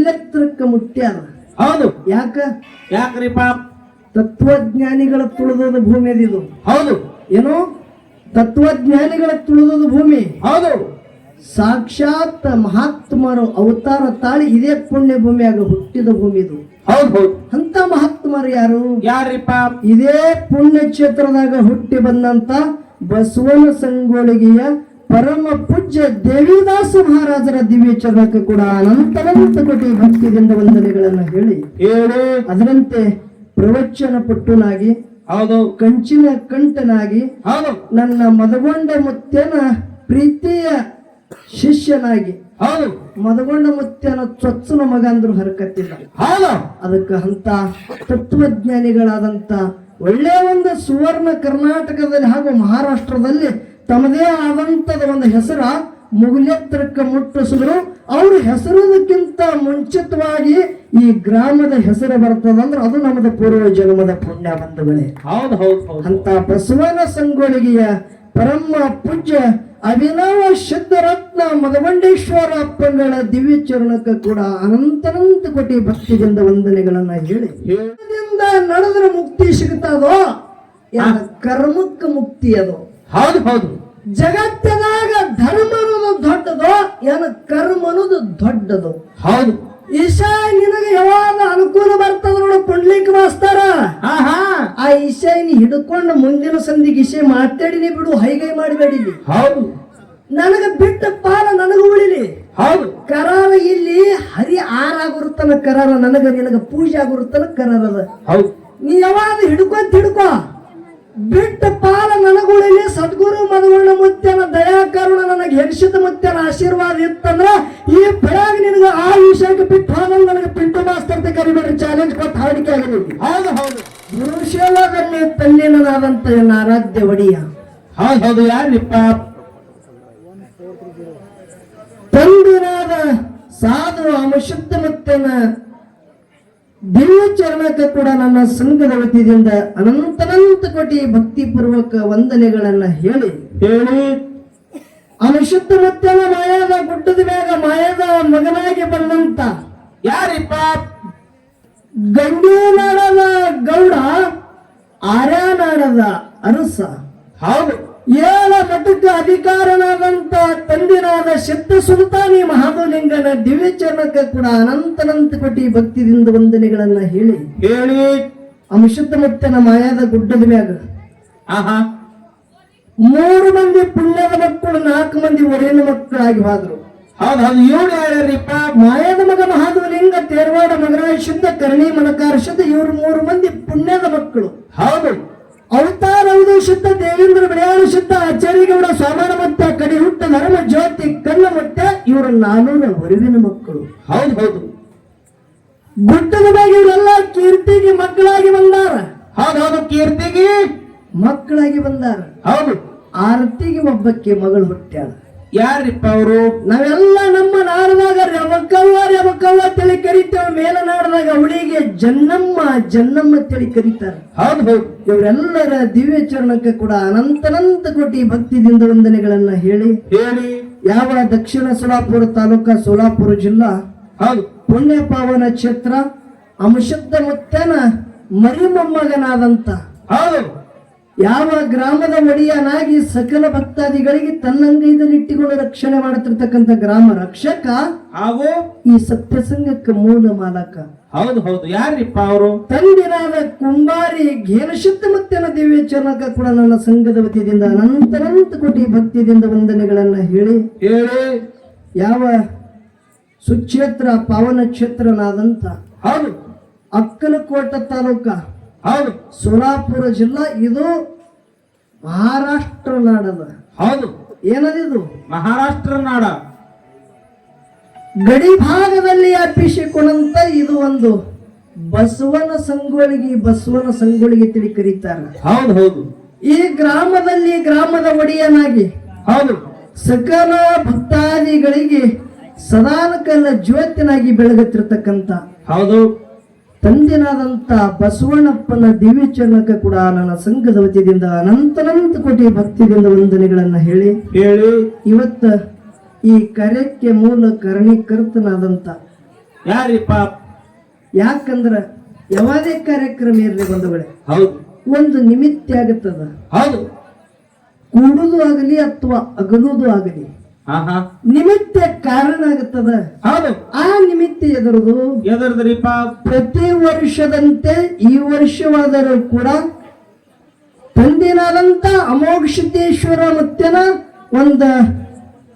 ಮುಗಿಲೆತ್ತರಕ್ಕ ಮುಟ್ಟ್ಯಾರ ಹೌದು. ಯಾಕ? ಯಾಕ್ರಿಪ ತತ್ವಜ್ಞಾನಿಗಳ ತುಳಿದದ ಭೂಮಿ ಅದಿದು ಹೌದು. ಏನು? ತತ್ವಜ್ಞಾನಿಗಳ ತುಳಿದದ ಭೂಮಿ. ಹೌದು. ಸಾಕ್ಷಾತ್ ಮಹಾತ್ಮರು ಅವತಾರ ತಾಳಿ ಇದೇ ಪುಣ್ಯ ಭೂಮಿಯಾಗ ಹುಟ್ಟಿದ ಭೂಮಿ ಇದು ಹೌದು ಹೌದು. ಅಂತ ಮಹಾತ್ಮರು ಯಾರು? ಯಾರಿಪ್ಪ ಇದೇ ಪುಣ್ಯ ಕ್ಷೇತ್ರದಾಗ ಹುಟ್ಟಿ ಬಂದಂತ ಬಸವನ ಸಂಗೋಳಿಗೆಯ ಪರಮ ಪೂಜ್ಯ ದೇವಿದಾಸ ಮಹಾರಾಜರ ದಿವ್ಯ ಚರಣಕ್ಕೆ ಕೂಡ ಅನಂತನಂತ ಕೋಟಿ ಭಕ್ತಿಯಿಂದ ವಂದನೆಗಳನ್ನು ಹೇಳಿ ಹೇಳಿ. ಅದರಂತೆ ಪ್ರವಚನ ಪಟ್ಟುನಾಗಿ ಹೌದು. ಕಂಚಿನ ಕಂಠನಾಗಿ ಹೌದು. ನನ್ನ ಮದಗೊಂಡ ಮುತ್ತೇನ ಪ್ರೀತಿಯ ಶಿಷ್ಯನಾಗಿ ಹೌದು. ಮದಗೊಂಡ ಮುತ್ತೇನ ಚೊಚ್ಚನ ಮಗ ಅಂದ್ರು ಹರಕತ್ತಿಲ್ಲ. ಹೌದು. ಅದಕ್ಕೆ ಅಂತ ತತ್ವಜ್ಞಾನಿಗಳಾದಂತ ಒಳ್ಳೆಯ ಒಂದು ಸುವರ್ಣ ಕರ್ನಾಟಕದಲ್ಲಿ ಹಾಗೂ ಮಹಾರಾಷ್ಟ್ರದಲ್ಲಿ ತಮ್ಮದೇ ಆದಂತದ ಒಂದು ಹೆಸರ ಮುಗಿಲೆತ್ತರಕ್ಕೆ ಮುಟ್ಟಿಸಿದ್ರು. ಅವ್ರ ಹೆಸರುದಕ್ಕಿಂತ ಮುಂಚಿತವಾಗಿ ಈ ಗ್ರಾಮದ ಹೆಸರು ಬರ್ತದಂದ್ರೆ ಅದು ನಮ್ದು ಪೂರ್ವ ಜನ್ಮದ ಪುಣ್ಯ ಬಂಧುಗಳೇ. ಹೌದು ಹೌದು ಅಂತ ಬಸವನ ಸಂಗೊಳಿಗೆಯ ಪರಮ ಪೂಜ್ಯ ಅಭಿನವ ಸಿದ್ಧರತ್ನ ಮದವಂಡೇಶ್ವರ ಅಪ್ಪಂಗಳ ದಿವ್ಯ ಚರಣಕ್ಕೆ ಕೂಡ ಅನಂತನಂತ ಕೋಟಿ ಭಕ್ತಿಯಿಂದ ವಂದನೆಗಳನ್ನ ಹೇಳಿ. ನಡೆದ್ರೆ ಮುಕ್ತಿ ಸಿಗ್ತದೋ? ಯಾರ ಕರ್ಮಕ್ಕೆ ಮುಕ್ತಿ ಅದು. ಹೌದು ಹೌದು. ಜಗತ್ತದಾಗ ಧರ್ಮ ಅನ್ನೋದು ದೊಡ್ಡದು ಏನ ಕರ್ಮ ಅನ್ನೋದು ದೊಡ್ಡದು? ಹೌದು. ಈಶಾ ನಿನಗೆ ಯಾವಾಗ ಅನುಕೂಲ ಬರ್ತದ ನೋಡು ಪುಂಡ್ಲಿಕ್ ಮಾಸ್ತಾರ. ಆ ಈಶಾ ನೀ ಹಿಡ್ಕೊಂಡು ಮುಂದಿನ ಸಂಧಿಗೆ ಈಶೆ ಮಾತಾಡಿನಿ ಬಿಡು ಹೈಗೈ ಮಾಡಬೇಡಿ ಹೌದು. ನನಗ ಬಿಟ್ಟ ಪಾಲ ನನಗ ಉಳಿಲಿ. ಹೌದು. ಕರಾರ ಇಲ್ಲಿ ಹರಿ ಆರಾಗುರುತ್ತನ ಕರಾರ ನನಗ ನಿನಗ ಪೂಜೆ ಆಗಿರುತ್ತನ ಕರಾರ ಅದ. ಹೌದು. ನೀ ಯಾವಾಗ ಹಿಡ್ಕೊಂತ ಹಿಡ್ಕೋ. ಬಿಟ್ಟ ಪಾಲ ನನಗೂಡಲಿ ಸದ್ಗುರು ಮುತ್ತನ ಮುತ್ಯನ ದಯಾಕರುಣ ನನಗೆ ಹೆರಿಸಿದ ಮುತ್ಯನ ಆಶೀರ್ವಾದ ಇತ್ತಂದ್ರ ಈ ಬೆಳಗ್ ನಿನಗ ಆ ವಿಷಯಕ್ಕೆ ಬಿಟ್ಟು ಹೋದಂಗ ನನಗೆ ಪಿಂಟು ಮಾಸ್ತರ್ ಅಂತ ಕರಿಬೇಡ್ರಿ ಚಾಲೆಂಜ್ ಕೊಟ್ಟು ಹಾಡಿಕೆ ಆಗಲಿ. ಹೌದು ಹೌದು. ಗುರುಶೇವದಲ್ಲಿ ತನ್ನೇನಾದಂತ ಆರಾಧ್ಯ ಒಡಿಯ? ಹೌದು ಹೌದು. ಯಾರಿಪ್ಪ? ತಂದಿನಾದ ಸಾಧು ಅಮಶುದ್ಧ ಮುತ್ತನ ದಿವ್ಯ ಚರಣಕ್ಕೆ ಕೂಡ ನನ್ನ ಸಂಘದ ವತಿಯಿಂದ ಅನಂತನಂತ ಕೋಟಿ ಭಕ್ತಿಪೂರ್ವಕ ವಂದನೆಗಳನ್ನ ಹೇಳಿ. ಹೇಳಿ. ಅನುಶುದ್ಧ ಮುತ್ತನ ಮಾಯಾದ ಗುಡ್ಡದ ಮೇಗ ಮಾಯಾದ ಮಗನಾಗಿ ಬಂದಂತ. ಯಾರಿಪ್ಪ? ಗಂಡೀನಾಡದ ಗೌಡ ಆರ್ಯಾನಾಡದ ಅರಸ. ಹೌದು. ಏಳ ಮಠಕ್ಕೆ ಅಧಿಕಾರನಾದಂತ ತಂದಿನಾದ ಶಕ್ತ ಸುಲ್ತಾನಿ ಮಹಾಬಲಿಂಗನ ದಿವ್ಯ ಚರಣಕ್ಕೆ ಕೂಡ ಅನಂತನಂತ ಕೋಟಿ ಭಕ್ತಿದಿಂದ ವಂದನೆಗಳನ್ನ ಹೇಳಿ. ಹೇಳಿ. ಅಂಶುದ್ಧ ಮುತ್ತನ ಮಾಯಾದ ಗುಡ್ಡದ ಮ್ಯಾಗ ಆಹಾ. ಮೂರು ಮಂದಿ ಪುಣ್ಯದ ಮಕ್ಕಳು ನಾಲ್ಕು ಮಂದಿ ಒಡೆಯನ ಮಕ್ಕಳಾಗಿ ಹೋದ್ರು. ಹೌದು ಹೌದು ಇವ್ರು ಯಾರ್ಯಾರಿಪ್ಪ? ಮಾಯದ ಮಗ ಮಹಾದೇವಲಿಂಗ ತೇರ್ವಾಡ ಮಗರಾಯ ಶುದ್ಧ ಕರ್ಣಿ ಮನಕಾರ ಶುದ್ಧ ಇವರು ಮೂರು ಮಂದಿ ಪುಣ್ಯದ ಮಕ್ಕಳು. ಹೌದು ಅವತಾರ ಅವಧಿ ಶುದ್ಧ ದೇವೇಂದ್ರ ಬೆಳೆಯಾಳು ಶುದ್ಧ ಸ್ವಾಮನ ಮತ್ತ ಕಡಿ ಹುಟ್ಟ ನರಮ ಜ್ಯೋತಿ ಕಣ್ಣ ಮತ್ತ ಇವರು ನಾನೂರ ಹೊರಗಿನ ಮಕ್ಕಳು. ಹೌದು ಹೌದು. ಗುಡ್ಡದ ಬಗ್ಗೆ ಇವರೆಲ್ಲ ಕೀರ್ತಿಗೆ ಮಕ್ಕಳಾಗಿ ಬಂದಾರ. ಹೌದು ಹೌದು ಕೀರ್ತಿಗೆ. ಮಕ್ಕಳಾಗಿ ಬಂದಾರ. ಹೌದು. ಆರತಿಗೆ ಒಬ್ಬಕ್ಕೆ ಮಗಳು ಹುಟ್ಟ್ಯಾಳ. ಯಾರಿಪ್ಪ ಅವರು? ನಾವೆಲ್ಲ ನಮ್ಮ ನಾಡದಾಗ ಮೇಲನಾಡದಾಗ ಅವಳಿಗೆ ಜನ್ನಮ್ಮ ಜನ್ನಮ್ಮ ಅಂತೇಳಿ ಕರೀತಾರೆ. ಹೌದು ಹೌದು. ಇವರೆಲ್ಲರ ದಿವ್ಯ ಚರಣಕ್ಕೆ ಕೂಡ ಅನಂತನಂತ ಕೋಟಿ ಭಕ್ತಿದಿಂದ ವಂದನೆಗಳನ್ನ ಹೇಳಿ ಹೇಳಿ. ಯಾವ ದಕ್ಷಿಣ ಸೋಲಾಪುರ ತಾಲೂಕ ಸೋಲಾಪುರ ಜಿಲ್ಲಾ ಹೌದು. ಪುಣ್ಯ ಪಾವನ ಕ್ಷೇತ್ರ ಅಂಶುದ್ಧ ಮುತ್ತನ ಮರಿಮೊಮ್ಮಗನಾದಂತ ಹೌದು. ಯಾವ ಗ್ರಾಮದ ಒಡೆಯನಾಗಿ ಸಕಲ ಭಕ್ತಾದಿಗಳಿಗೆ ತನ್ನಂಗೈದಲ್ಲಿ ಇಟ್ಟುಕೊಂಡು ರಕ್ಷಣೆ ಮಾಡುತ್ತಿರ್ತಕ್ಕಂಥ ಗ್ರಾಮ ರಕ್ಷಕ ಹಾಗೂ ಈ ಸತ್ಯಸಂಗಕ್ಕೆ ಮೂಲ ಮಾಲಕ. ಹೌದು ಹೌದು. ಯಾರಿಪ್ಪ ಅವರು? ತಂದಿನಾದ ಕುಂಬಾರಿ ಘೇನಶುದ್ಧ ಮತ್ತೆ ದಿವ್ಯ ಚರಣಕ ಕೂಡ ನನ್ನ ಸಂಘದ ವತಿಯಿಂದ ಅನಂತನಂತ ಕೋಟಿ ಭಕ್ತಿಯಿಂದ ವಂದನೆಗಳನ್ನ ಹೇಳಿ ಹೇಳಿ. ಯಾವ ಸುಕ್ಷೇತ್ರ ಪಾವನ ಕ್ಷೇತ್ರನಾದಂತ ಹೌದು. ಅಕ್ಕಲಕೋಟ ತಾಲೂಕ ಹೌದು. ಸೋಲಾಪುರ ಜಿಲ್ಲಾ ಇದು ಮಹಾರಾಷ್ಟ್ರ ನಾಡದ ಹೌದು. ಏನದಿದು ಮಹಾರಾಷ್ಟ್ರ ನಾಡ. ಗಡಿ ಭಾಗದಲ್ಲಿ ಅರ್ಪಿಸಿಕೊಂಡಂತ ಇದು ಒಂದು ಬಸವನ ಸಂಗೊಳಿಗೆ ಬಸವನ ಸಂಗೊಳಿಗೆ ತಿಳಿ ಕರೀತಾರೆ. ಹೌದು ಹೌದು. ಈ ಗ್ರಾಮದಲ್ಲಿ ಗ್ರಾಮದ ಒಡೆಯನಾಗಿ ಹೌದು. ಸಕಲ ಭಕ್ತಾದಿಗಳಿಗೆ ಸದಾನಕಲ್ಲ ಜ್ಯೋತಿನಾಗಿ ಬೆಳಗುತ್ತಿರ್ತಕ್ಕಂಥ ಹೌದು. ತಂದೆನಾದಂತ ಬಸವಣ್ಣಪ್ಪನ ದಿವ್ಯ ಚರಣಕ್ಕೆ ಕೂಡ ನನ್ನ ಸಂಘದ ವತಿಯಿಂದ ಅನಂತನಂತ ಕೋಟಿ ಭಕ್ತಿಯಿಂದ ವಂದನೆಗಳನ್ನು ಹೇಳಿ ಹೇಳಿ. ಇವತ್ತ ಈ ಕಾರ್ಯಕ್ಕೆ ಮೂಲ ಕರ್ಣೀಕರ್ತನಾದಂತ ಯಾರಿಪ್ಪ? ಯಾಕಂದ್ರ ಯಾವುದೇ ಕಾರ್ಯಕ್ರಮ ಇರಲಿ ಬಂಧುಗಳೇ ಹೌದು. ಒಂದು ನಿಮಿತ್ತ ಆಗುತ್ತದ. ಹೌದು. ಕೂಡುದು ಆಗಲಿ ಅಥವಾ ಅಗಲುದು ಆಗಲಿ ನಿಮಿತ್ತ ಕಾರಣ ಆಗುತ್ತದ ಹೌದು. ಆ ನಿಮಿತ್ತ ಎದುರುದು ಎದರ್ದ್ರಿಪ್ಪ ಪ್ರತಿ ವರ್ಷದಂತೆ ಈ ವರ್ಷವಾದರೂ ಕೂಡ ತಂದಿನಾದಂತ ಅಮೋಘಸಿದ್ದೇಶ್ವರ ಮತ್ತೆನ ಒಂದ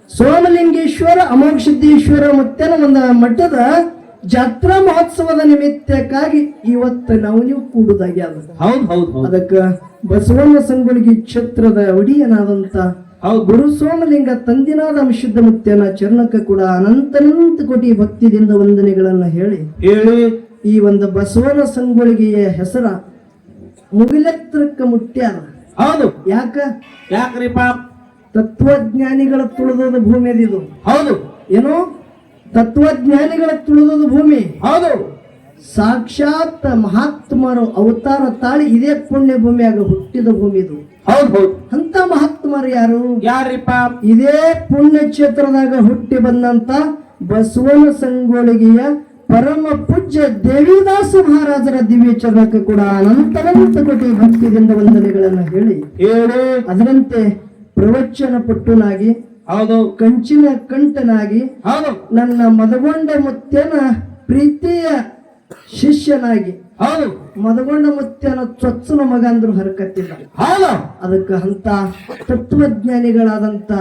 ಸೋಮಲಿಂಗೇಶ್ವರ ಅಮೋಘಸಿದ್ದೇಶ್ವರ ಮತ್ತೆನ ಒಂದು ಮಠದ ಜಾತ್ರಾ ಮಹೋತ್ಸವದ ನಿಮಿತ್ತಕ್ಕಾಗಿ ಇವತ್ತು ನಾವು ನೀವು ಕೂಡುದಾಗ್ಯಾದ. ಹೌದು ಹೌದು ಹೌದು. ಅದಕ್ಕ ಬಸವಣ್ಣ ಸಂಗೊಳ್ಗಿ ಕ್ಷೇತ್ರದ ಒಡಿಯನಾದಂತ ಹೌದು ಗುರು ಸೋಮಲಿಂಗ ತಂದಿನಾದ ಶುದ್ಧ ಮುತ್ಯನ ಚರಣಕ್ಕೆ ಕೂಡ ಅನಂತನಂತ ಕೋಟಿ ಭಕ್ತಿದಿಂದ ವಂದನೆಗಳನ್ನು ಹೇಳಿ ಹೇಳಿ. ಈ ಒಂದು ಬಸವನ ಸಂಗೊಳಿಗೆಯ ಹೆಸರ ಮುಗಿಲೆತ್ತರಕ್ಕೆ ಮುಟ್ಟ್ಯಾರ ಹೌದು. ಯಾಕ? ಯಾಕ್ರಿಪ ತತ್ವಜ್ಞಾನಿಗಳ ತುಳಿದದ ಭೂಮಿ ಅದಿದು ಹೌದು. ಏನು? ತತ್ವಜ್ಞಾನಿಗಳ ತುಳಿದದ ಭೂಮಿ. ಹೌದು. ಸಾಕ್ಷಾತ್ ಮಹಾತ್ಮರು ಅವತಾರ ತಾಳಿ ಇದೇ ಪುಣ್ಯ ಭೂಮಿಯಾಗ ಹುಟ್ಟಿದ ಭೂಮಿ ಇದು. ಹೌದು ಹೌದು. ಅಂತ ಮಹಾತ್ಮರು ಯಾರು? ಯಾರಿಪ್ಪ? ಇದೇ ಪುಣ್ಯ ಕ್ಷೇತ್ರದಾಗ ಹುಟ್ಟಿ ಬಂದಂತ ಬಸವನ ಸಂಗೊಳಿಗೆಯ ಪರಮ ಪೂಜ್ಯ ದೇವಿದಾಸ ಮಹಾರಾಜರ ದಿವ್ಯ ಚರಣಕ್ಕೆ ಕೂಡ ಅನಂತನಂತ ಕೋಟಿ ಭಕ್ತಿಯಿಂದ ವಂದನೆಗಳನ್ನ ಹೇಳಿ. ಹೇಳಿ. ಅದರಂತೆ ಪ್ರವಚನ ಪಟ್ಟುನಾಗಿ ಹೌದು. ಕಂಚಿನ ಕಂಠನಾಗಿ ಹೌದು. ನನ್ನ ಮದಗೊಂಡ ಮುತ್ತೇನ ಪ್ರೀತಿಯ ಶಿಷ್ಯನಾಗಿ ಹೌದು. ಮದಗೊಂಡ ಮುತ್ಯನ ಚೊಚ್ಚನ ಮಗ ಅಂದ್ರು ಹರಕತ್ತಿಲ್ಲ. ಹೌದು. ಅದಕ್ಕೆ ಅಂತ ತತ್ವಜ್ಞಾನಿಗಳಾದಂತ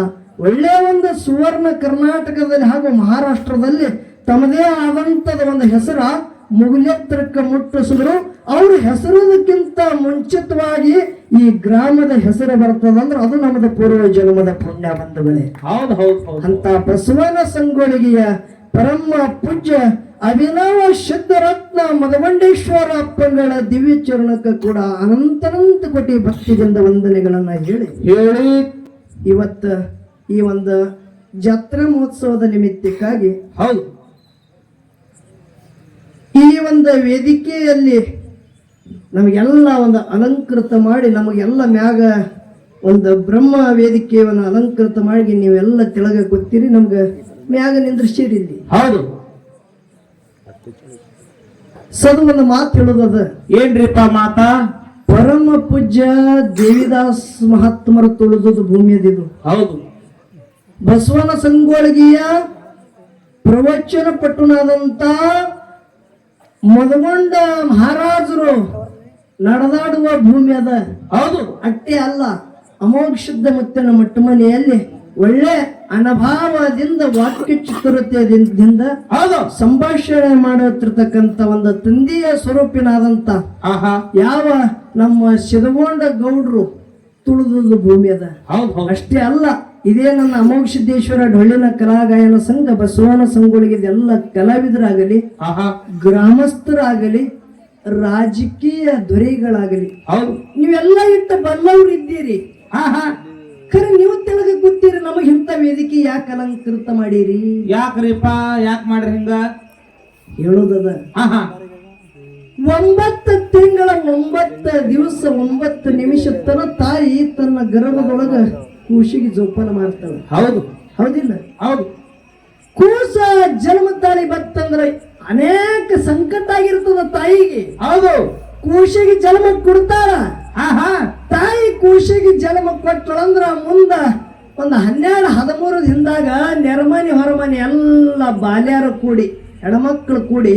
ಒಳ್ಳೆ ಒಂದು ಸುವರ್ಣ ಕರ್ನಾಟಕದಲ್ಲಿ ಹಾಗೂ ಮಹಾರಾಷ್ಟ್ರದಲ್ಲಿ ತಮ್ಮದೇ ಆದಂತದ ಒಂದು ಹೆಸರ ಮುಗುಲೆತ್ತರಕ್ಕೆ ಮುಟ್ಟಿಸಿದ್ರು. ಅವ್ರ ಹೆಸರೋದಕ್ಕಿಂತ ಮುಂಚಿತವಾಗಿ ಈ ಗ್ರಾಮದ ಹೆಸರು ಬರ್ತದಂದ್ರೆ ಅದು ನಮ್ಮದ ಪೂರ್ವ ಜನ್ಮದ ಪುಣ್ಯ ಬಂಧುಗಳೇ. ಹೌದು ಹೌದು ಹೌದು. ಅಂತ ಬಸವನ ಸಂಗೊಳಿಗೆಯ ಪರಮ ಪೂಜ್ಯ ಅಭಿನವ ಶುದ್ಧರತ್ನ ಮದವಂಡೇಶ್ವರ ಅಪ್ಪಂಗಳ ದಿವ್ಯ ಚರಣಕ್ಕೆ ಕೂಡ ಅನಂತನಂತ ಕೋಟಿ ಭಕ್ತಿಯಿಂದ ವಂದನೆಗಳನ್ನ ಹೇಳಿ. ಹೇಳಿ. ಇವತ್ತ ಈ ಒಂದು ಜಾತ್ರಾ ಮಹೋತ್ಸವದ ನಿಮಿತ್ತಕ್ಕಾಗಿ ಹೌದು. ಈ ಒಂದು ವೇದಿಕೆಯಲ್ಲಿ ನಮಗೆಲ್ಲ ಒಂದು ಅಲಂಕೃತ ಮಾಡಿ ನಮಗೆಲ್ಲ ಮ್ಯಾಗ ಒಂದು ಬ್ರಹ್ಮ ವೇದಿಕೆಯನ್ನು ಅಲಂಕೃತ ಮಾಡಿ ನೀವೆಲ್ಲ ತೆಳಗ ಗೊತ್ತಿರಿ ನಮ್ಗೆ ಮ್ಯಾಗ ನಿಂದ್ರಿಸಿರಿ ಇಲ್ಲಿ. ಹೌದು. ಸದು ಒಂದು ಮಾತು ಹೇಳೋದದ? ಏನ್ರಿಪ್ಪ ಮಾತಾ? ಪರಮ ಪೂಜ್ಯ ದೇವಿದಾಸ್ ಮಹಾತ್ಮರು ತುಳಿದುದು ಭೂಮಿಯದಿದು ಹೌದು. ಬಸವನ ಸಂಗೋಳಗಿಯ ಪ್ರವಚನ ಪಟ್ಟುನಾದಂತ ಮದಗೊಂಡ ಮಹಾರಾಜರು ನಡೆದಾಡುವ ಭೂಮಿ ಅದ. ಹೌದು. ಅಟ್ಟೆ ಅಲ್ಲ. ಅಮೋಘ ಶುದ್ಧ ಮುತ್ತನ ಮಟ್ಟಮನೆಯಲ್ಲಿ ಒಳ್ಳೆ ಅನಭಾವದಿಂದ ವಾಕ್ಯ ಚಿತ್ರತೆಯಿಂದ ಸಂಭಾಷಣೆ ಮಾಡುತ್ತಿರ್ತಕ್ಕಂಥ ಒಂದು ತಂದೆಯ ಸ್ವರೂಪಿನಾದಂತ ಆಹಾ. ಯಾವ ನಮ್ಮ ಸಿದಗೊಂಡ ಗೌಡ್ರು ತುಳಿದು ಭೂಮಿ ಅದ. ಅಷ್ಟೇ ಅಲ್ಲ ಇದೇ ನನ್ನ ಅಮೋಘ ಸಿದ್ದೇಶ್ವರ ಡೊಳ್ಳಿನ ಕಲಾಗಾಯನ ಸಂಘ ಬಸವನ ಸಂಘಗಳಿಗೆ ಎಲ್ಲ ಕಲಾವಿದರಾಗಲಿ ಆಹಾ. ಗ್ರಾಮಸ್ಥರಾಗಲಿ ರಾಜಕೀಯ ದೊರೆಗಳಾಗಲಿ. ಹೌದು. ನೀವೆಲ್ಲ ಇಟ್ಟ ಬಲ್ಲವ್ರು ಇದ್ದೀರಿ. ಆಹಾ. ಖರೆ ನೀವು ತಿಳಿದ ಗೊತ್ತೀರಿ ನಮಗೆ ಇಂಥ ವೇದಿಕೆ ಯಾಕೆ ಅಲಂಕೃತ ಮಾಡೀರಿ? ಯಾಕ್ರಿಪ್ಪ ಯಾಕೆ ಮಾಡ್ರಿ ಹಿಂಗ? ಹೇಳೋದದ. ಒಂಬತ್ತು ತಿಂಗಳ ಒಂಬತ್ತು ದಿವಸ ಒಂಬತ್ತು ನಿಮಿಷ ತನ ತಾಯಿ ತನ್ನ ಗರ್ಭದೊಳಗ ಕೂಸಿಗೆ ಜೋಪಾನ ಮಾಡ್ತಾಳೆ. ಹೌದು. ಹೌದಿಲ್ಲ? ಹೌದು. ಕೂಸ ಜನ್ಮ ತಾಳಿ ಬತ್ತಂದ್ರೆ ಅನೇಕ ಸಂಕಟ ಆಗಿರ್ತದ ತಾಯಿಗೆ. ಹೌದು. ಕೂಸಿಗೆ ಜನ್ಮ ಕೊಡ್ತಾರ. ಆಹಾ ತಾಯಿ ಕೂಸಿಗೆ ಜನ್ಮ ಕೊಟ್ಟಳಂದ್ರ ಮುಂದ ಒಂದು ಹನ್ನೆರಡು ಹದಿಮೂರು ದಿನದಾಗ ನೆರಮನೆ ಹೊರಮನೆ ಎಲ್ಲ ಬಾಲ್ಯಾರು ಕೂಡಿ ಹೆಣ್ಮಕ್ಳು ಕೂಡಿ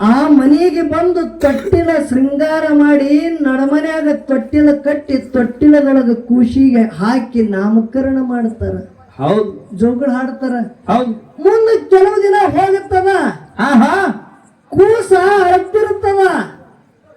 ಆ ಮನೆಗೆ ಬಂದು ತೊಟ್ಟಿಲ ಶೃಂಗಾರ ಮಾಡಿ ನಡಮನೆಯಾಗ ತೊಟ್ಟಿಲ ಕಟ್ಟಿ ತೊಟ್ಟಿಲದೊಳಗ ಕೂಸಿಗೆ ಹಾಕಿ ನಾಮಕರಣ ಮಾಡ್ತಾರ. ಹೌದು. ಜೋಗಳು ಹಾಡ್ತಾರ. ಹೌದು. ಮುಂದೆ ಕೆಲವು ದಿನ ಹೋಗುತ್ತದ. ಆಹಾ ಕೂಸ ಅಳ್ತಿರ್ತದ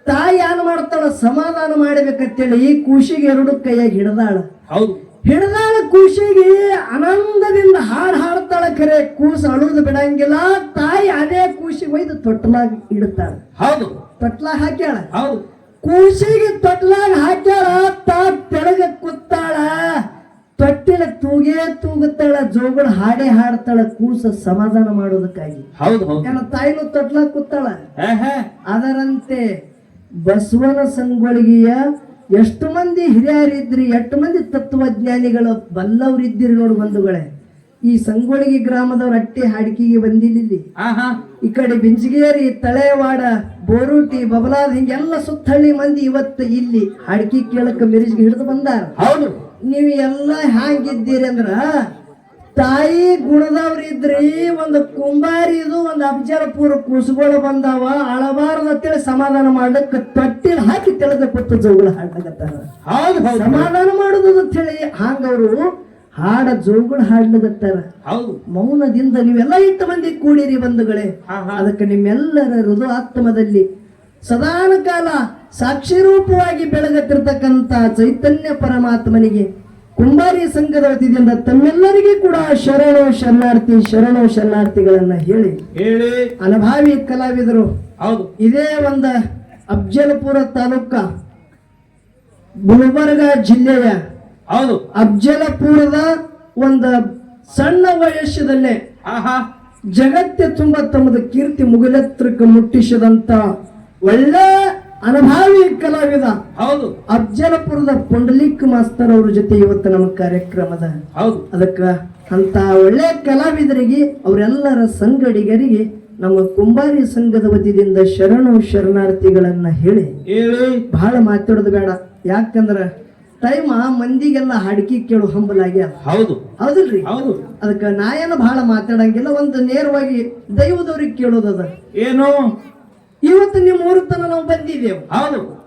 ತಾಯಿ ಏನ್ ಮಾಡ್ತಾಳ ಸಮಾಧಾನ ಮಾಡ್ಬೇಕಂತೇಳಿ ಈ ಕೂಸಿಗೆ ಎರಡು ಕೈಯಾಗಿ ಹಿಡ್ದಾಳ. ಹೌದು. ಹಿಡ್ದಾಳ ಕೂಸಿಗೆ ಆನಂದದಿಂದ ಹಾಡು ಹಾಡ್ತಾಳ ಕರೆ ಕೂಸ ಅಳುದು ಬಿಡಂಗಿಲ್ಲ. ತಾಯಿ ಅದೇ ಕೂಸಿಗೆ ಒಯ್ದು ತೊಟ್ಲಾಗಿ ಇಡ್ತಾಳ. ಹೌದು. ತೊಟ್ಲಾಗ ಹಾಕ್ಯಾಳ. ಹೌದು. ಕೂಸಿಗೆ ತೊಟ್ಲಾಗ ಹಾಕ್ಯಾಳ ತಾ ತೆಳಗ ಕೂತಾಳ. ತೊಟ್ಟಿಲ ತೂಗೇ ತೂಗುತ್ತಾಳ ಜೋಗಳು ಹಾಡೇ ಹಾಡ್ತಾಳ ಕೂಸ ಸಮಾಧಾನ ಮಾಡೋದಕ್ಕಾಗಿ. ಹೌದು ತಾಯಿನೂ ತೊಟ್ಲಾಗ ಕೂತಾಳ. ಅದರಂತೆ ಬಸವನ ಸಂಗೊಳಗಿಯ ಎಷ್ಟು ಮಂದಿ ಹಿರಿಯರಿದ್ರಿ ಎಷ್ಟು ಮಂದಿ ತತ್ವಜ್ಞಾನಿಗಳು ಬಲ್ಲವರಿದ್ದೀರಿ ನೋಡು ಬಂಧುಗಳೇ. ಈ ಸಂಗೊಳಗಿ ಗ್ರಾಮದವ್ರ ಅಟ್ಟಿ ಹಾಡಿಕೆಗೆ ಬಂದಿಲ್ಲ ಇಲ್ಲಿ ಹಾ ಹಾ ಈ ಕಡೆ ಬಿಂಜಗೇರಿ ತಳೆವಾಡ ಬೋರೂಟಿ ಬಬಲಾದ ಹಿಂಗೆಲ್ಲ ಸುತ್ತಳ್ಳಿ ಮಂದಿ ಇವತ್ತು ಇಲ್ಲಿ ಹಾಡಿಕೆ ಕೇಳಕ್ಕೆ ಮಿರಿಜ್ಗೆ ಹಿಡಿದು ಬಂದಾರ. ಹೌದು. ನೀವು ಎಲ್ಲ ಹ್ಯಾಂಗಿದ್ದೀರಿ ಅಂದ್ರ ತಾಯಿ ಗುಣದವ್ರಿದ್ರಿ ಒಂದು ಕುಂಬಾರಿದು ಒಂದು ಅಬ್ಜರಪುರ ಕುಸುಗಳು ಬಂದಾವ ಅಳಬಾರ್ದು ಅಂತೇಳಿ ಸಮಾಧಾನ ಮಾಡಕ್ ತಟ್ಟಿಲ್ ಹಾಕಿ ತೆಳೆದ ಕೊಟ್ಟು ಜೋಗುಳ ಹಾಡ್ಲಕತ್ತಾರ. ಹೌದು ಸಮಾಧಾನ ಮಾಡುದು ಅಂತ ಹೇಳಿ ಹಾಂಗವ್ರು ಹಾಡ ಜೋಗುಳ ಹಾಡ್ಲಕತ್ತಾರ. ಹೌದು. ಮೌನದಿಂದ ನೀವೆಲ್ಲ ಇಟ್ಟು ಮಂದಿ ಕೂಡಿರಿ ಬಂಧುಗಳೇ. ಅದಕ್ಕೆ ನಿಮ್ಮೆಲ್ಲರ ಹೃದಯ ಆತ್ಮದಲ್ಲಿ ಸದಾನ ಕಾಲ ಸಾಕ್ಷಿ ರೂಪವಾಗಿ ಬೆಳಗತ್ತಿರ್ತಕ್ಕಂಥ ಚೈತನ್ಯ ಪರಮಾತ್ಮನಿಗೆ ಕುಂಬಾರಿ ಸಂಘದ ವತಿಯಿಂದ ತಮ್ಮೆಲ್ಲರಿಗೂ ಕೂಡ ಶರಣು ಶರಣಾರ್ಥಿ ಶರಣು ಶರಣಾರ್ಥಿಗಳನ್ನ ಹೇಳಿ. ಹೇಳಿ. ಅನುಭಾವಿ ಕಲಾವಿದರು ಹೌದು. ಇದೇ ಒಂದು ಅಫ್ಜಲ್ಪುರ ತಾಲೂಕ ಗುಲ್ಬರ್ಗ ಜಿಲ್ಲೆಯ ಹೌದು. ಅಫ್ಜಲಪುರದ ಒಂದು ಸಣ್ಣ ವಯಸ್ಸದಲ್ಲೇ ಆಹಾ. ಜಗತ್ತೆ ತುಂಬ ತಮ್ಮದ ಕೀರ್ತಿ ಮುಗಿಲೆತ್ರಕ್ಕೆ ಮುಟ್ಟಿಸಿದಂತ ಒಳ್ಳೆ ಅನುಭಾವಿ ಕಲಾವಿದ. ಹೌದು. ಅಜ್ಜಲಪುರದ ಪುಂಡಲೀಕ್ ಮಾಸ್ತರ್ ಅವ್ರ ಜೊತೆ ಇವತ್ತು ನಮ್ಮ ಕಾರ್ಯಕ್ರಮದ. ಹೌದು. ಅದಕ್ಕ ಅಂತ ಒಳ್ಳೆ ಕಲಾವಿದರಿಗೆ ಅವರೆಲ್ಲರ ಸಂಗಡಿಗರಿಗೆ ನಮ್ಮ ಕುಂಬಾರಿ ಸಂಘದ ವತಿಯಿಂದ ಶರಣು ಶರಣಾರ್ಥಿಗಳನ್ನ ಹೇಳಿ. ಹೇಳಿ. ಬಹಳ ಮಾತಾಡೋದು ಬೇಡ. ಯಾಕಂದ್ರ ಟೈಮ್ ಮಂದಿಗೆಲ್ಲ ಹಾಡಿಕೆ ಕೇಳು ಹಂಬಲಾಗಿ ಹೌದು. ಹೌದಲ್ರಿ? ಹೌದು. ಅದಕ್ಕ ನಾ ಏನು ಬಹಳ ಮಾತಾಡಂಗಿಲ್ಲ ಒಂದು ನೇರವಾಗಿ ದೈವದವ್ರಿಗೆ ಕೇಳೋದದ. ಏನು? ಇವತ್ತು ನಿಮ್ಮ ಊರ ತನ ನಾವು ಬಂದಿದ್ದೇವೆ. ಹೌದು.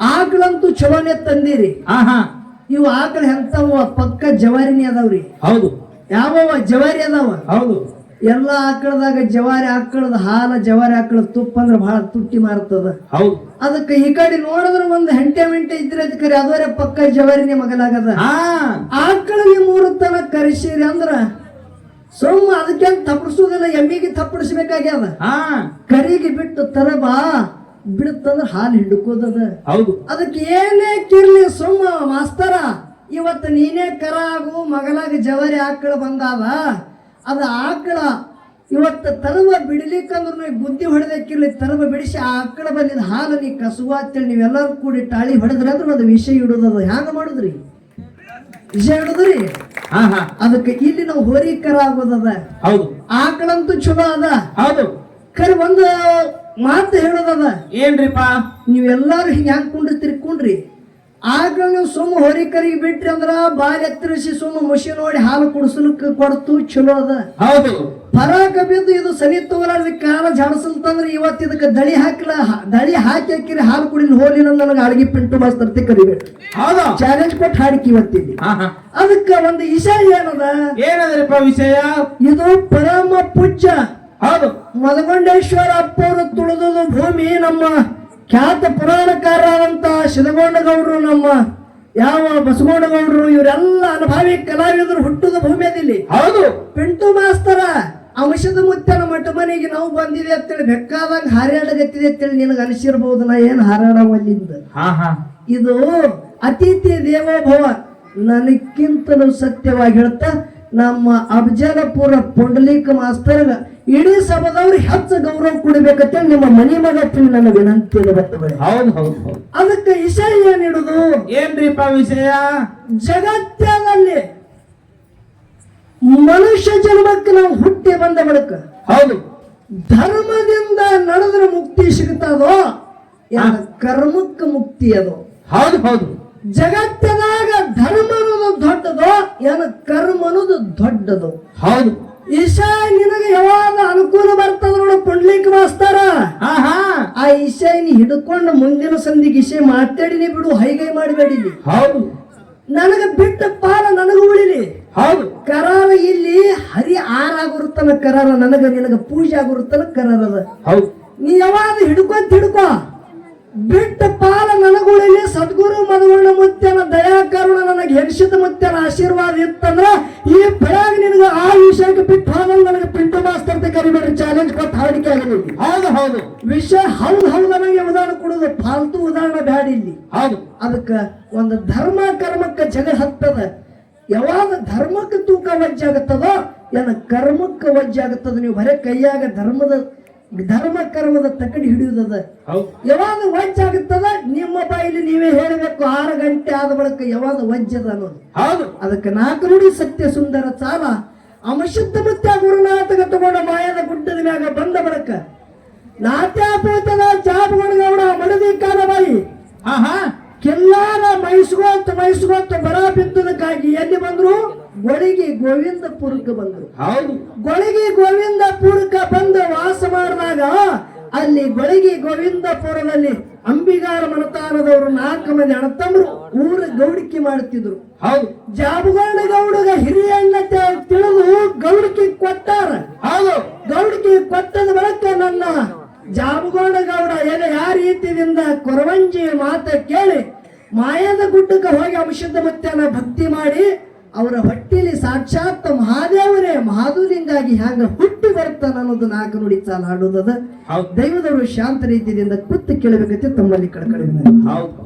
ಆಕಳಂತೂ ಚಲೋನೆ ತಂದಿರಿ. ಆಹಾ. ಇವು ಆಕಳ ಎಂತವ ಪಕ್ಕ ಜವಾರಿನೇ ಅದಾವ್ರಿ. ಹೌದು. ಯಾವವ ಜವಾರಿ ಅದಾವ. ಹೌದು. ಎಲ್ಲ ಆಕಳದಾಗ ಜವಾರಿ ಆಕಳದ ಹಾಲ ಜವಾರಿ ಆಕಳದ ತುಪ್ಪ ಅಂದ್ರೆ ಬಹಳ ತುಟ್ಟಿ ಮಾರ್ತದ. ಹೌದು. ಅದಕ್ಕೆ ಈ ಕಡೆ ನೋಡಿದ್ರೆ ಒಂದು ಹೆಂಟೆ ಮೆಂಟೆ ಇದ್ರೆ ಅದಕ್ಕೆ ಅದವರೆ ಪಕ್ಕ ಜವಾರಿನೇ ಮಗಲಾಗದ. ಹಾ. ಆಕಳ ಮೂರು ತನ ಕರೆಸಿರಿ ಅಂದ್ರ ಸೊಮ್ಮ ಅದಕ್ಕೆ ತಪ್ಪಡಿಸೋದಿಲ್ಲ ಎಮ್ಮಿಗೆ ತಪ್ಪಡಿಸ್ಬೇಕಾಗ್ಯದ ಹಾ. ಕರಿಗೆ ಬಿಟ್ಟು ತರಬಾ ಬಿಡುತ್ತಂದ್ರೆ ಹಾಲು ಹಿಡ್ಕೋದದ. ಹೌದು. ಅದಕ್ಕೆ ಏನೇ ಕಿರ್ಲಿ ಸುಮ್ಮ ಮಾಸ್ತರ ಇವತ್ತು ನೀನೇ ಕರ ಆಗು ಮಗಲಾಗ ಜವರಿ ಆಕಳ ಬಂದಾವ ಅದ ಆಕಳ ಇವತ್ತು ತರವ ಬಿಡ್ಲಿಕ್ಕಂದ್ರ ಬುದ್ಧಿ ಹೊಡೆದಕ್ಕಿರ್ಲಿ ತರವ ಬಿಡಿಸಿ ಆ ಆಕಳ ಬಂದಿದ್ದ ಹಾಲು ನೀ ಕಸುವ ಅಂತೇಳಿ ನೀವೆಲ್ಲರೂ ಕೂಡಿ ಟಾಳಿ ಹೊಡೆದ್ರೆ ಅಂದ್ರೆ ಅದು ವಿಷಯ ಇಡೋದದ ಹ್ಯಾಂಗ ಮಾಡುದ್ರಿ? ವಿಷಯ ಇಡೋದ್ರಿ ಹಾ ಹಾ ಅದಕ್ಕೆ ಇಲ್ಲಿ ನಾವು ಹೋರಿ ಕರ ಆಗೋದದ ಹೌದು. ಆಕಳಂತೂ ಚಲೋ ಅದ. ಹೌದು. ಖರೆ ಒಂದು ಮಾತು ಹೇಳೋದದ. ಏನ್ರಿಪ್ಪ? ನೀವೆಲ್ಲಾರು ಹಿಂಗೆ ಹ್ಯಾಂಗ ಕುಂಡ್ರಿ ಆಗ ನೀವು ಸುಮ್ಮ ಹೊರಿಕರಿಗೆ ಬಿಟ್ರಿ ಅಂದ್ರ ಬಾಲ್ ಎತ್ತರಿಸಿ ಸುಮ್ಮ ಮುಷಿ ನೋಡಿ ಹಾಲು ಕುಡಿಸಲಿಕ್ಕೆ ಕೊಡ್ತು ಚಲೋ ಅದ. ಹೌದು. ಪರಾಕ ಬಿದ್ದು ಇದು ಸನಿ ತಗೋಲಾರ್ದ ಕಾಲ ಜಾಡಸಲ್ತಂದ್ರೆ ಇವತ್ತು ಇದಕ್ಕೆ ದಳಿ ಹಾಕಿಲ್ಲ ದಳಿ ಹಾಕಿ ಹಾಕಿರಿ ಹಾಲು ಕುಡಿಲಿ ಹೋಲಿ ನನಗೆ ಅಡಿಗೆ ಪಿಂಟು ಮಾಸ್ತರ್ತಿ ಕರಿಬೇಕು ಹೌದು. ಚಾಲೆಂಜ್ ಕೊಟ್ಟು ಹಾಡಿಕೆ ಹಾ ಅದಕ್ಕೆ ಒಂದು ವಿಷಯ ಏನದ? ಏನದ್ರಿಪ್ಪ ವಿಷಯ? ಇದು ಪರಮ ಪೂಜ್ಯ ಹೌದು. ಮದಗೊಂಡೇಶ್ವರ ಅಪ್ಪವರು ತುಳಿದು ಭೂಮಿ ನಮ್ಮ ಖ್ಯಾತ ಪುರಾಣಕಾರರಾದಂತ ಶಿವಗೊಂಡಗೌಡರು ನಮ್ಮ ಯಾವ ಬಸವಗೊಂಡಗೌಡರು ಇವರೆಲ್ಲ ಅನುಭಾವಿ ಕಲಾವಿದರು ಹುಟ್ಟದ ಭೂಮಿ ಅದಿಲ್ಲಿ ಹೌದು. ಪಿಂಟು ಮಾಸ್ತರ ಅಂಶದ ಮುತ್ತನ ಮಠ ಮನೆಗೆ ನಾವು ಬಂದಿದೆ ಅಂತೇಳಿ ಬೇಕಾದಾಗ ಹಾರಾಡಗತ್ತಿದೆ ಅಂತೇಳಿ ನಿನಗೆ ಅನಿಸಿರ್ಬೋದು ನಾ ಏನು ಹಾರಾಡವಲ್ಲಿಂದ ಇದು ಅತಿಥಿ ದೇವೋಭವ ನನಕ್ಕಿಂತಲೂ ಸತ್ಯವಾಗಿ ಹೇಳ್ತಾ ನಮ್ಮ ಅಬ್ಜಲಪುರ ಪುಂಡಲೀಕ ಮಾಸ್ತರ್ಗ ಇಡೀ ಸಭದವ್ರು ಹೆಚ್ಚು ಗೌರವ ಕೊಡಬೇಕಂತ ನಿಮ್ಮ ಮನೆ ಮಗ ತಿಳಿ ನನ್ನ ವಿನಂತಿ ಇದೆ ಭಕ್ತಗಳೇ. ಹೌದು ಹೌದು ಹೌದು. ಅದಕ್ಕೆ ವಿಷಯ ಏನಿಡುದು? ಏನ್ರಿಪ್ಪ ವಿಷಯ? ಜಗತ್ತಲ್ಲಿ ಮನುಷ್ಯ ಜನ್ಮಕ್ಕೆ ನಾವು ಹುಟ್ಟಿ ಬಂದ ಬಳಿಕ ಹೌದು. ಧರ್ಮದಿಂದ ನಡೆದ್ರೆ ಮುಕ್ತಿ ಸಿಗುತ್ತದೋ? ಯಾರ ಕರ್ಮಕ್ಕೆ ಮುಕ್ತಿ ಅದು. ಹೌದು ಹೌದು. ಜಗತ್ತಿನಾಗ ಧರ್ಮ ಅನ್ನೋದು ದೊಡ್ಡದೋ ಏನ ಕರ್ಮ ಅನ್ನೋದು ದೊಡ್ಡದು? ಹೌದು. ಈಶಾ ನಿನಗೆ ಯಾವಾಗ ಅನುಕೂಲ ಬರ್ತದ ನೋಡು ಪುಂಡ್ಲಿಕ್ ಮಾಸ್ತರ ಹಾ ಹಾ ನೀ ಹಿಡ್ಕೊಂಡು ಮುಂದಿನ ಸಂಧಿಗೆ ಇಶೆ ಮಾತಾಡಿನಿ ಬಿಡು ಹೈಗೈ ಮಾಡಬೇಡಿ ಹೌದು. ನನಗ ಬಿಟ್ಟ ಪಾಲ ನನಗೂ ಉಳಿಲಿ. ಹೌದು. ಕರಾರ ಇಲ್ಲಿ ಹರಿ ಆರಾಗುರುತ್ತನ ಕರಾರ ನನಗ ನಿನಗ ಪೂಜೆ ಆಗಿರುತ್ತನ ಕರಾರದ. ಹೌದು. ನೀ ಯಾವಾಗ ಹಿಡ್ಕೊಂತ ಹಿಡ್ಕೋ. ಬಿಟ್ಟ ಪಾಲ ನನಗುಳಿಲಿ ಸದ್ಗುರು ಮದಗುಣ ಮುತ್ಯನ ದಯಾಕರುಣ ನನಗೆ ಹೆರಿಸಿದ ಮುತ್ಯನ ಆಶೀರ್ವಾದ ಇತ್ತಂದ್ರ ಈ ನಿನಗೆ ಆ ವಿಷಯಕ್ಕೆ ಬಿಟ್ಟು ಹೋದ ನನಗೆ ಪಿಂಟು ಮಾಸ್ತರ್ ಅಂತ ಕರಿಬೇಡ್ರಿ ಚಾಲೆಂಜ್ ಕೊಟ್ಟು ಹಾಡಿಕೆ ಆಗಬೇಕು. ಹೌದು ಹೌದು. ವಿಷಯ ಹೌದು ಹೌದು ನನಗೆ ಉದಾಹರಣೆ ಕೊಡೋದು ಫಾಲ್ತು ಉದಾಹರಣೆ ಬ್ಯಾಡ ಇಲ್ಲಿ. ಹೌದು. ಅದಕ್ಕೆ ಒಂದು ಧರ್ಮ ಕರ್ಮಕ್ಕೆ ಜಗ ಹತ್ತದ. ಯಾವಾಗ ಧರ್ಮಕ್ಕೆ ತೂಕ ವಜ್ಜಾಗುತ್ತದೋ ಏನ ಕರ್ಮಕ್ಕೆ ವಜ್ಜಾಗುತ್ತದ ನೀವು ಬರೇ ಕೈಯಾಗ ಧರ್ಮದ ಧರ್ಮ ಕರ್ಮದ ತಕಡಿ ಹಿಡಿಯುವುದದ. ಯಾವಾಗ ಯಾವಾಗ ವಜ್ಜಾಗುತ್ತದ ನಿಮ್ಮ ಬಾಯಿಲಿ ನೀವೇ ಹೇಳಬೇಕು ಆರು ಗಂಟೆ ಆದ ಬಳಿಕ ಯಾವಾಗ ವಜ್ಜದ ಅನ್ನೋದು. ಹೌದು. ಅದಕ್ಕೆ ನಾಲ್ಕು ನುಡಿ ಸತ್ಯ ಸುಂದರ ಚಾಲ. ಅಮಶುದ್ಧ ಮುತ್ಯ ಗುರುನಾಥಗ ತಗೊಂಡ ಮಾಯದ ಗುಡ್ಡದ ಮ್ಯಾಗ ಬಂದ ಬರಕ. ನಾತ್ಯಾಪೇತನ ಚಾಪಗೌಡ ಮಡದಿ ಕಾಲ ಬಾಯಿ ಆಹಾ. ಕೆಲ್ಲಾರ ಮೈಸ್ಕೋತ್ ಮೈಸ್ಕೋತ್ ಬರ ಬಿದ್ದದಕ್ಕಾಗಿ ಎಲ್ಲಿ ಬಂದ್ರು? ಗೊಳಿಗಿ ಗೋವಿಂದಪುರಕ್ಕೆ ಬಂದ್ರು. ಹೌದು. ಗೊಳಗಿ ಗೋವಿಂದಪುರಕ್ಕೆ ಬಂದು ವಾಸ ಮಾಡಿದಾಗ ಅಲ್ಲಿ ಗೊಳಗಿ ಗೋವಿಂದಪುರದಲ್ಲಿ ಅಂಬಿಗಾರ ಮನತಾನದವರು ನಾಲ್ಕು ಮಂದಿ ಅಣ್ಣತಮ್ಮರು ಊರ ಗೌಡಿಕೆ ಮಾಡುತ್ತಿದ್ರು ಹೌದು. ಜಾಬುಗಾಣ ಗೌಡಗ ಹಿರಿಯ ತಿಳಿದು ಗೌಡಿಕೆ ಕೊಟ್ಟಾರ. ಹೌದು. ಗೌಡಿಕೆ ಕೊಟ್ಟದ ಬಳಿಕ ನನ್ನ ಜಾಬುಗೋಣ ಗೌಡ ಏನ ಯಾವ ರೀತಿಯಿಂದ ಕೊರವಂಜಿ ಮಾತ ಕೇಳಿ ಮಾಯದ ಗುಡ್ಡಕ್ಕೆ ಹೋಗಿ ಅಂಶದ ಮತ್ತೆ ಭಕ್ತಿ ಮಾಡಿ ಅವರ ಹೊಟ್ಟೆಯಲ್ಲಿ ಸಾಕ್ಷಾತ್ ಮಹಾದೇವರೇ ಮಹಾದೂರಿಂದಾಗಿ ಹ್ಯಾಂಗ ಹುಟ್ಟಿ ಬರ್ತಾನ ಅನ್ನೋದು ನಾಲ್ಕು ನುಡಿ ಸಾಲ ಹಾಡೋದದ. ದೈವದವರು ಶಾಂತ ರೀತಿಯಿಂದ ಕುತ್ತು ಕೇಳಬೇಕಂತೆ ತಮ್ಮಲ್ಲಿ ಕಳ್ಕೊಳ್ಳಿ ಹೌದು.